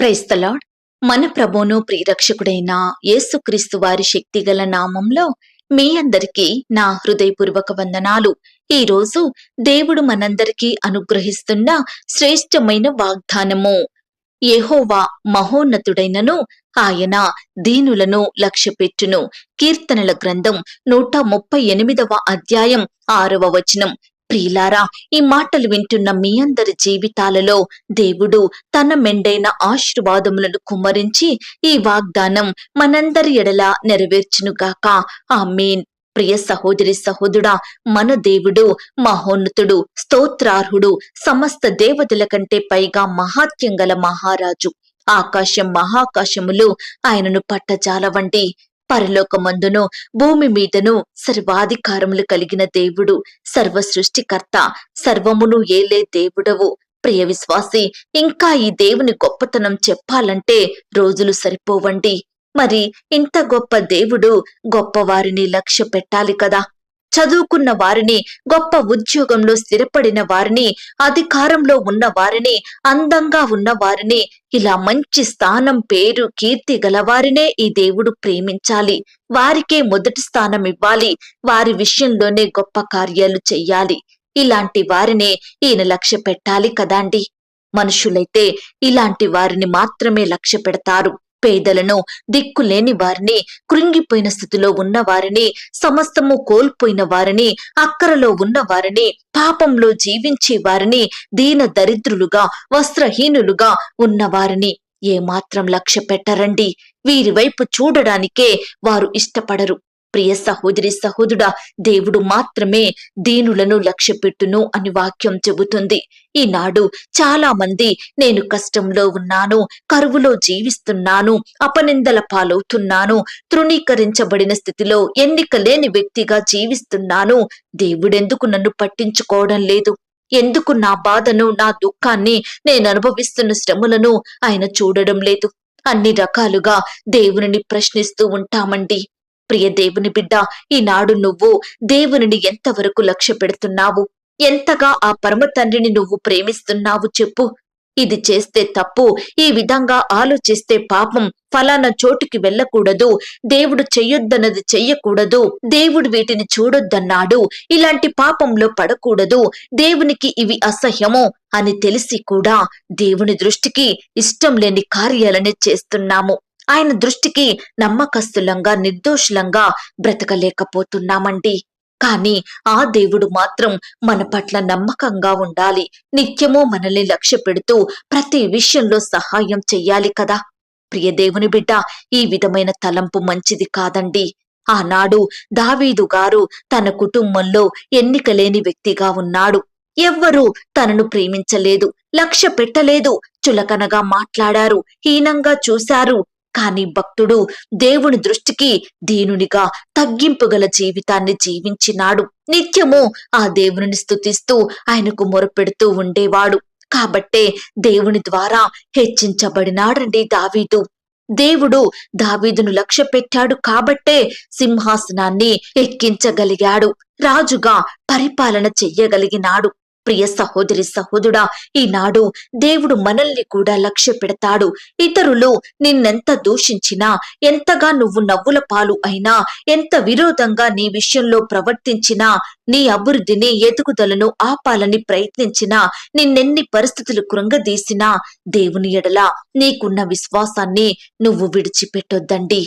క్రైస్తలాడ్ మన ప్రభువును ప్రియరక్షకుడైన యేసుక్రీస్తు వారి శక్తిగల నామంలో మీ అందరికీ నా హృదయపూర్వక వందనాలు. ఈ రోజు దేవుడు మనందరికీ అనుగ్రహిస్తున్న శ్రేష్టమైన వాగ్దానము. యెహోవా మహోన్నతుడైనను ఆయన దీనులను లక్ష్యపెట్టును. కీర్తనల గ్రంథం నూట ముప్పై ఎనిమిదవ అధ్యాయం ఆరవ వచనం. ప్రియులారా ఈ మాటలు వింటున్న మీ అందరి జీవితాలలో దేవుడు తన మెండైన ఆశీర్వాదములను కుమ్మరించి ఈ వాగ్దానం మనందరి ఎడల నెరవేర్చునుగాక. ఆమేన్. ప్రియ సహోదరి సహోదుడా మన దేవుడు మహోన్నతుడు స్తోత్రార్హుడు సమస్త దేవతల కంటే పైగా మహాత్యం గల మహారాజు. ఆకాశం మహాకాశములు ఆయనను పట్టజాలవండి. పరలోకమందును భూమి మీదను సర్వాధికారములు కలిగిన దేవుడు సర్వ సృష్టికర్త సర్వమును ఏలే దేవుడవు. ప్రియ విశ్వాసి ఇంకా ఈ దేవుని గొప్పతనం చెప్పాలంటే రోజులు సరిపోవండి. మరి ఇంత గొప్ప దేవుడు గొప్పవారిని లక్ష్య పెట్టాలి కదా. చదువుకున్న వారిని గొప్ప ఉద్యోగంలో స్థిరపడిన వారిని అధికారంలో ఉన్న వారిని అందంగా ఉన్న వారిని ఇలా మంచి స్థానం పేరు కీర్తి గలవారినే ఈ దేవుడు ప్రేమించాలి. వారికే మొదటి స్థానం ఇవ్వాలి. వారి విషయంలోనే గొప్ప కార్యాలు చెయ్యాలి. ఇలాంటి వారినే ఈయన లక్ష్య పెట్టాలి కదాండి. మనుషులైతే ఇలాంటి వారిని మాత్రమే లక్ష్య పెడతారు. పేదలను దిక్కులేని వారిని కృంగిపోయిన స్థితిలో ఉన్న వారిని సమస్తము కోల్పోయిన వారిని అక్కరలో ఉన్న వారిని పాపంలో జీవించే వారిని దీన దరిద్రులుగా వస్త్రహీనులుగా ఉన్నవారిని ఏమాత్రం లక్ష్య పెట్టరండి. వీరి వైపు చూడడానికే వారు ఇష్టపడరు. ప్రియ సహోదరి సహోదరుడా దేవుడు మాత్రమే దీనులను లక్ష్యపెట్టును అని వాక్యం చెబుతుంది. ఈనాడు చాలా మంది నేను కష్టంలో ఉన్నాను కరువులో జీవిస్తున్నాను అపనిందల పాలవుతున్నాను తృణీకరించబడిన స్థితిలో ఎన్నిక లేని వ్యక్తిగా జీవిస్తున్నాను. దేవుడెందుకు నన్ను పట్టించుకోవడం లేదు? ఎందుకు నా బాధను నా దుఃఖాన్ని నేను అనుభవిస్తున్న శ్రమలను ఆయన చూడడం లేదు? అన్ని రకాలుగా దేవుని ప్రశ్నిస్తూ ఉంటామండి. ప్రియ దేవుని బిడ్డ ఈనాడు నువ్వు దేవునిని ఎంతవరకు లక్ష్య పెడుతున్నావు? ఎంతగా ఆ పరమ తండ్రిని నువ్వు ప్రేమిస్తున్నావు చెప్పు. ఇది చేస్తే తప్పు ఈ విధంగా ఆలోచిస్తే పాపం ఫలానా చోటుకి వెళ్ళకూడదు దేవుడు చెయ్యొద్దన్నది చెయ్యకూడదు దేవుడు వీటిని చూడొద్దన్నాడు ఇలాంటి పాపంలో పడకూడదు దేవునికి ఇవి అసహ్యము అని తెలిసి కూడా దేవుని దృష్టికి ఇష్టం లేని కార్యాలని చేస్తున్నాము. ఆయన దృష్టికి నమ్మకస్తులంగా నిర్దోషులంగా బ్రతకలేకపోతున్నామండి. కానీ ఆ దేవుడు మాత్రం మన పట్ల నమ్మకంగా ఉండాలి. నిత్యము మనల్ని లక్ష్య పెడుతూ ప్రతి విషయంలో సహాయం చెయ్యాలి కదా. ప్రియ దేవుని బిడ్డ ఈ విధమైన తలంపు మంచిది కాదండి. ఆనాడు దావీదు గారు తన కుటుంబంలో ఎన్నికలేని వ్యక్తిగా ఉన్నాడు. ఎవ్వరూ తనను ప్రేమించలేదు లక్ష్య పెట్టలేదు చులకనగా మాట్లాడారు హీనంగా చూశారు. కాని భక్తుడు దేవుని దృష్టికి దీనునిగా తగ్గింపు గల జీవితాన్ని జీవించినాడు. నిత్యము ఆ దేవుని స్తుతిస్తూ ఆయనకు మొరపెడుతూ ఉండేవాడు. కాబట్టే దేవుని ద్వారా హెచ్చించబడినాడండి దావీదు. దేవుడు దావీదును లక్ష్య పెట్టాడు కాబట్టే సింహాసనాన్ని ఎక్కించగలిగాడు. రాజుగా పరిపాలన చెయ్యగలిగినాడు. ప్రియ సహోదరి సహోదుడా ఈనాడు దేవుడు మనల్ని కూడా లక్ష్య పెడతాడు. ఇతరులు నిన్నెంత దూషించినా ఎంతగా నువ్వు నవ్వుల పాలు అయినా ఎంత విరోధంగా నీ విషయంలో ప్రవర్తించినా నీ అభివృద్ధిని ఎదుగుదలను ఆపాలని ప్రయత్నించినా నిన్నెన్ని పరిస్థితులు కృంగదీసినా దేవుని ఎడల నీకున్న విశ్వాసాన్ని నువ్వు విడిచిపెట్టొద్దండి.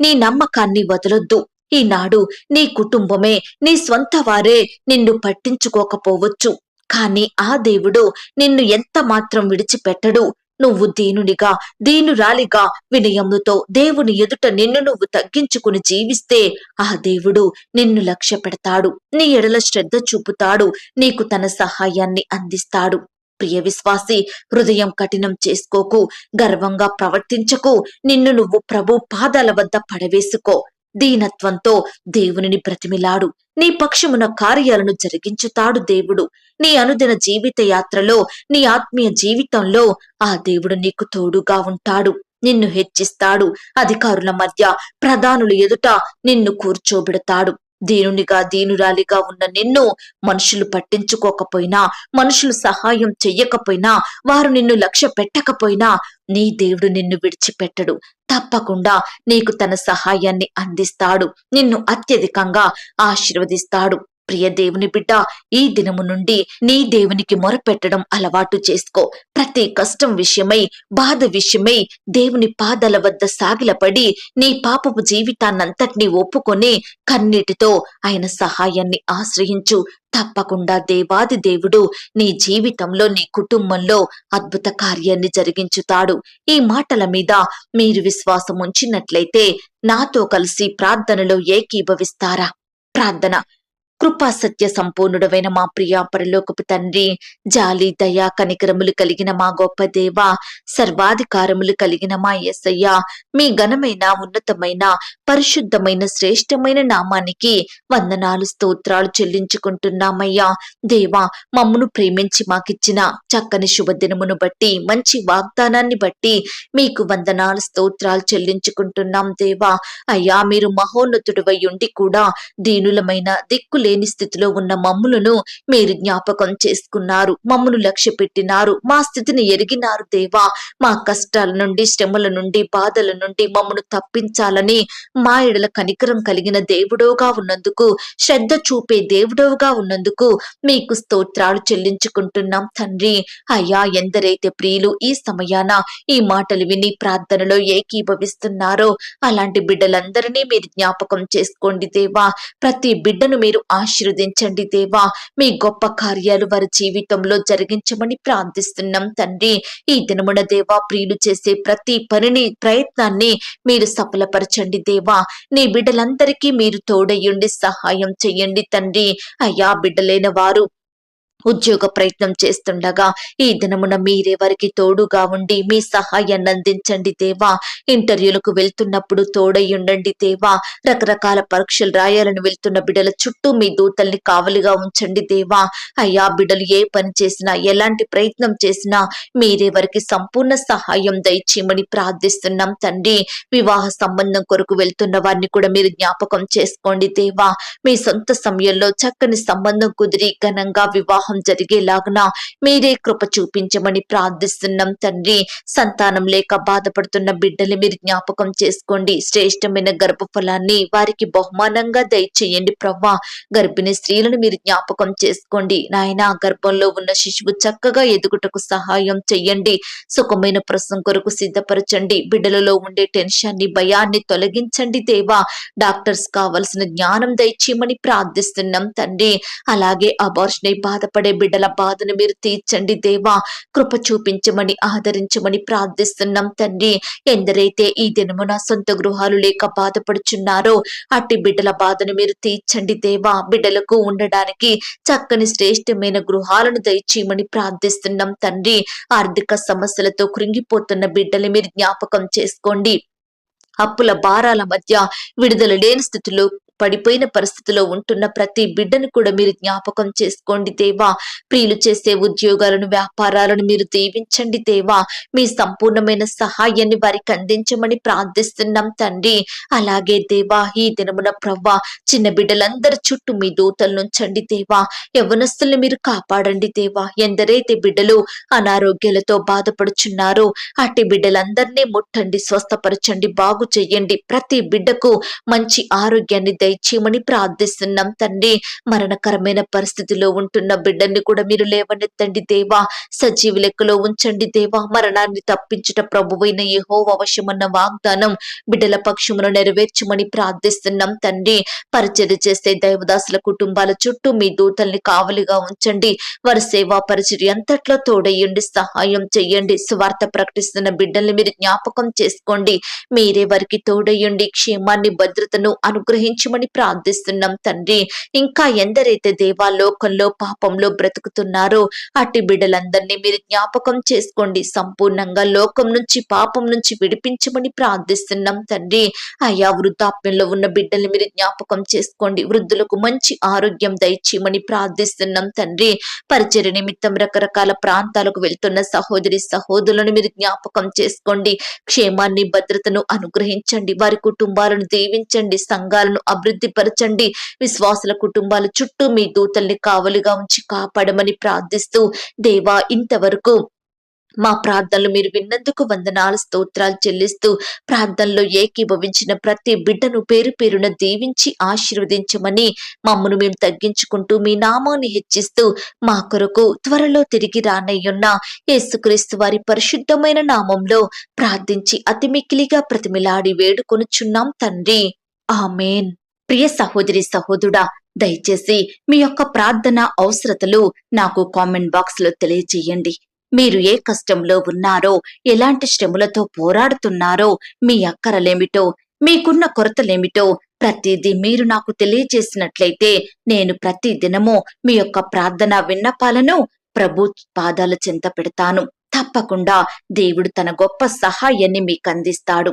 నీ నమ్మకాన్ని వదలొద్దు. ఈనాడు నీ కుటుంబమే నీ స్వంత వారే నిన్ను పట్టించుకోకపోవచ్చు. కాని ఆ దేవుడు నిన్ను ఎంత మాత్రం విడిచిపెట్టడు. నువ్వు దీనునిగా దీనురాలిగా వినయముతో దేవుని ఎదుట నిన్ను నువ్వు తగ్గించుకుని జీవిస్తే ఆ దేవుడు నిన్ను లక్ష్య పెడతాడు నీ ఎడల శ్రద్ధ చూపుతాడు. నీకు తన సహాయాన్ని అందిస్తాడు. ప్రియ విశ్వాసి హృదయం కఠినం చేసుకోకు. గర్వంగా ప్రవర్తించకు. నిన్ను నువ్వు ప్రభు పాదాల వద్ద పడవేసుకో. దీనత్వంతో దేవునిని బ్రతిమిలాడు. నీ పక్షమున కార్యాలను జరిగించుతాడు దేవుడు. నీ అనుదిన జీవిత యాత్రలో నీ ఆత్మీయ జీవితంలో ఆ దేవుడు నీకు తోడుగా ఉంటాడు. నిన్ను హెచ్చిస్తాడు. అధికారుల మధ్య ప్రధానుల ఎదుట నిన్ను కూర్చోబెడతాడు. దీనునిగా దీనురాలిగా ఉన్న నిన్ను మనుషులు పట్టించుకోకపోయినా మనుషులు సహాయం చెయ్యకపోయినా వారు నిన్ను లక్ష్య పెట్టకపోయినా నీ దేవుడు నిన్ను విడిచిపెట్టడు. తప్పకుండా నీకు తన సహాయాన్ని అందిస్తాడు. నిన్ను అత్యధికంగా ఆశీర్వదిస్తాడు. ప్రియ దేవుని బిడ్డ ఈ దినము నుండి నీ దేవునికి మొరపెట్టడం అలవాటు చేసుకో. ప్రతి కష్టం విషయమై బాధ విషయమై దేవుని పాదాల వద్ద సాగిలపడి నీ పాపపు జీవితాన్నంతటినీ ఒప్పుకొని కన్నీటితో ఆయన సహాయాన్ని ఆశ్రయించు. తప్పకుండా దేవాది దేవుడు నీ జీవితంలో నీ కుటుంబంలో అద్భుత కార్యాన్ని జరిగించుతాడు. ఈ మాటల మీద మీరు విశ్వాసం ఉంచినట్లయితే నాతో కలిసి ప్రార్థనలో ఏకీభవిస్తారా? ప్రార్థన కృపా సత్య సంపూర్ణుడమైన మా ప్రియా పరలోకపు తండ్రి జాలి దయా కనికరములు కలిగిన మా గొప్ప దేవ సర్వాధికారములు కలిగిన మా ఎస్సయ్య మీ ఘనమైన ఉన్నతమైన పరిశుద్ధమైన శ్రేష్టమైన నామానికి వందనాలు స్తోత్రాలు చెల్లించుకుంటున్నామయ్యా. దేవా మమ్మను ప్రేమించి మాకిచ్చిన చక్కని శుభదినమును బట్టి మంచి వాగ్దానాన్ని బట్టి మీకు వందనాలు స్తోత్రాలు చెల్లించుకుంటున్నాం దేవా. అయ్యా మీరు మహోన్నతుడు ఉండి కూడా దీనులమైన దిక్కులు లేని స్థితిలో ఉన్న మమ్ములను మీరు జ్ఞాపకం చేసుకున్నారు. మమ్మను లక్ష్య పెట్టినారు. మా స్థితిని ఎరిగినారు దేవా. మా కష్టాల నుండి శ్రమల నుండి బాధల నుండి మమ్మను తప్పించాలని మా ఎడల కనికరం కలిగిన దేవుడోగా ఉన్నందుకు శ్రద్ధ చూపే దేవుడోగా ఉన్నందుకు మీకు స్తోత్రాలు చెల్లించుకుంటున్నాం తండ్రి. అయ్యా ఎందరైతే ప్రియులు ఈ సమయాన ఈ మాటలు విని ప్రార్థనలో ఏకీభవిస్తున్నారో అలాంటి బిడ్డలందరినీ మీరు జ్ఞాపకం చేసుకోండి దేవా. ప్రతి బిడ్డను మీరు ఆశీర్వదించండి దేవా. మీ గొప్ప కార్యాలు వారి జీవితంలో జరిగించమని ప్రార్థిస్తున్నాం తండ్రి. ఈ దినమున దేవా ప్రియులు చేసే ప్రతి పనిని ప్రయత్నాన్ని మీరు సఫలపరచండి దేవా. నీ బిడ్డలందరికీ మీరు తోడయ్యుండి సహాయం చెయ్యండి తండ్రి. అయ్యా బిడ్డలైన వారు ఉద్యోగ ప్రయత్నం చేస్తుండగా ఈ దినమున మీరే వారికి తోడుగా ఉండి మీ సహాయాన్ని అందించండి దేవా. ఇంటర్వ్యూలకు వెళ్తున్నప్పుడు తోడయ్యుండండి దేవా. రకరకాల పరీక్షలు రాయాలని వెళ్తున్న బిడ్డల చుట్టూ మీ దూతల్ని కావలిగా ఉంచండి దేవా. అయ్యా బిడ్డలు ఏ పని చేసినా ఎలాంటి ప్రయత్నం చేసినా మీరే వారికి సంపూర్ణ సహాయం దయచేయమని ప్రార్థిస్తున్నాం తండ్రి. వివాహ సంబంధం కొరకు వెళ్తున్న వారిని కూడా మీరు జ్ఞాపకం చేసుకోండి దేవా. మీ సొంత సమయంలో చక్కని సంబంధం కుదిరి ఘనంగా వివాహం జరిగేలాగున? మీరే కృప చూపించమని ప్రార్థిస్తున్నాం తండ్రి. సంతానం లేక బాధపడుతున్న బిడ్డలు మీరు జ్ఞాపకం చేసుకోండి. శ్రేష్టమైన గర్భఫలాన్ని వారికి బహుమానంగా దయచేయండి ప్రవ్వా. గర్భిణీ స్త్రీలను మీరు జ్ఞాపకం చేసుకోండి. నాయన గర్భంలో ఉన్న శిశువు చక్కగా ఎదుగుటకు సహాయం చెయ్యండి. సుఖమైన ప్రసం కొరకు సిద్ధపరచండి. బిడ్డలలో ఉండే టెన్షన్ని భయాన్ని తొలగించండి దేవా. డాక్టర్స్ కావలసిన జ్ఞానం దయచేయమని ప్రార్థిస్తున్నాం తండ్రి. అలాగే అబార్షన్ బాధపడి బాధపడే బిడ్డల బాధను మీరు తీర్చండి దేవా. కృప చూపించమని ఆదరించమని ప్రార్థిస్తున్నాం తండ్రి. ఎందరైతే ఈ దినమున సొంత గృహాలు లేక బాధపడుచున్నారో అట్టి బిడ్డల బాధను మీరు తీర్చండి దేవా. బిడ్డలకు ఉండడానికి చక్కని శ్రేష్టమైన గృహాలను దయచేయమని ప్రార్థిస్తున్నాం తండ్రి. ఆర్థిక సమస్యలతో కృంగిపోతున్న బిడ్డలు మీరు జ్ఞాపకం చేసుకోండి. అప్పుల భారాల మధ్య విడుదల లేని స్థితిలో పడిపోయిన పరిస్థితిలో ఉంటున్న ప్రతి బిడ్డను కూడా మీరు జ్ఞాపకం చేసుకోండి దేవా. ప్రియులు చేసే ఉద్యోగాలను వ్యాపారాలను మీరు దీవించండి దేవా. మీ సంపూర్ణమైన సహాయాన్ని వారికి అందించమని ప్రార్థిస్తున్నాం తండ్రి. అలాగే దేవా ఈ దినమున ప్రవ్వా చిన్న బిడ్డలందరి చుట్టూ మీ దూతలు నుంచండి దేవా. యవనస్తుల్ని మీరు కాపాడండి దేవా. ఎందరైతే బిడ్డలు అనారోగ్యాలతో బాధపడుచున్నారో అట్టి బిడ్డలందరినీ ముట్టండి స్వస్థపరచండి బాగు చెయ్యండి ప్రతి బిడ్డకు మంచి ఆరోగ్యాన్ని దయచేయమని ప్రార్థిస్తున్నాం తండ్రి. మరణకరమైన పరిస్థితిలో ఉంటున్న బిడ్డల్ని కూడా మీరు లేవనెత్తండి దేవా. సజీవ లెక్కలో ఉంచండి దేవా. మరణాన్ని తప్పించుట ప్రభువైన ఏహో అవశ్యమన్న వాగ్దానం బిడ్డల పక్షమును నెరవేర్చమని ప్రార్థిస్తున్నాం తండ్రి. పరిచర్య చేసే దైవదాసుల కుటుంబాల చుట్టూ మీ దూతల్ని కావలిగా ఉంచండి. వారి సేవా పరిచర్య అంతట్లో తోడయ్యండి సహాయం చెయ్యండి. స్వార్థ ప్రకటిస్తున్న బిడ్డల్ని మీరు జ్ఞాపకం చేసుకోండి. మీరే వారికి తోడయ్యండి. క్షేమాన్ని భద్రతను అనుగ్రహించమని ప్రార్థిస్తున్నాం తండ్రి. ఇంకా ఎందరైతే దేవాలోకంలో పాపంలో బ్రతుకుతున్నారో అట్టి బిడ్డలందరినీ మీరు జ్ఞాపకం చేసుకోండి. సంపూర్ణంగా లోకం నుంచి పాపం నుంచి విడిపించమని ప్రార్థిస్తున్నాం తండ్రి. అయ్యా వృద్ధాప్యంలో ఉన్న బిడ్డల్ని మీరు జ్ఞాపకం చేసుకోండి. వృద్ధులకు మంచి ఆరోగ్యం దయచేయమని ప్రార్థిస్తున్నాం తండ్రి. పరిచర్య నిమిత్తం రకరకాల ప్రాంతాలకు వెళ్తున్న సహోదరి సహోదరులను మీరు జ్ఞాపకం చేసుకోండి. క్షేమాన్ని భద్రతను అనుగ్రహించండి. వారి కుటుంబాలను దీవించండి. సంఘాలను అభివృద్ధి అభివృద్ధి పరచండి విశ్వాసుల కుటుంబాల చుట్టూ మీ దూతల్ని కావలిగా ఉంచి కాపాడమని ప్రార్థిస్తూ దేవా ఇంతవరకు మా ప్రార్థనలు మీరు విన్నందుకు వందనాలు స్తోత్రాలు చెల్లిస్తూ ప్రార్థనలో ఏకీభవించిన ప్రతి బిడ్డను పేరు పేరున దీవించి ఆశీర్వదించమని మమ్మను మేము తగ్గించుకుంటూ మీ నామాన్ని హెచ్చిస్తూ మా కొరకు త్వరలో తిరిగి రానయ్యున్న యేసుక్రీస్తు వారి పరిశుద్ధమైన నామంలో ప్రార్థించి అతి మిక్కిలిగా ప్రతిమిలాడి వేడుకొనుచున్నాం తండ్రి. ఆమెన్. ప్రియ సహోదరి సహోదరుడా దయచేసి మీ యొక్క ప్రార్థన అవసరతలు నాకు కామెంట్ బాక్స్లో తెలియజేయండి. మీరు ఏ కష్టంలో ఉన్నారో ఎలాంటి శ్రమలతో పోరాడుతున్నారో మీ అక్కరలేమిటో మీకున్న కొరతలేమిటో ప్రతిదీ మీరు నాకు తెలియజేసినట్లయితే నేను ప్రతి దినము మీ యొక్క ప్రార్థన విన్నపాలను ప్రభు పాదాల చెంత పెడతాను. తప్పకుండా దేవుడు తన గొప్ప సహాయాన్ని మీకు అందిస్తాడు.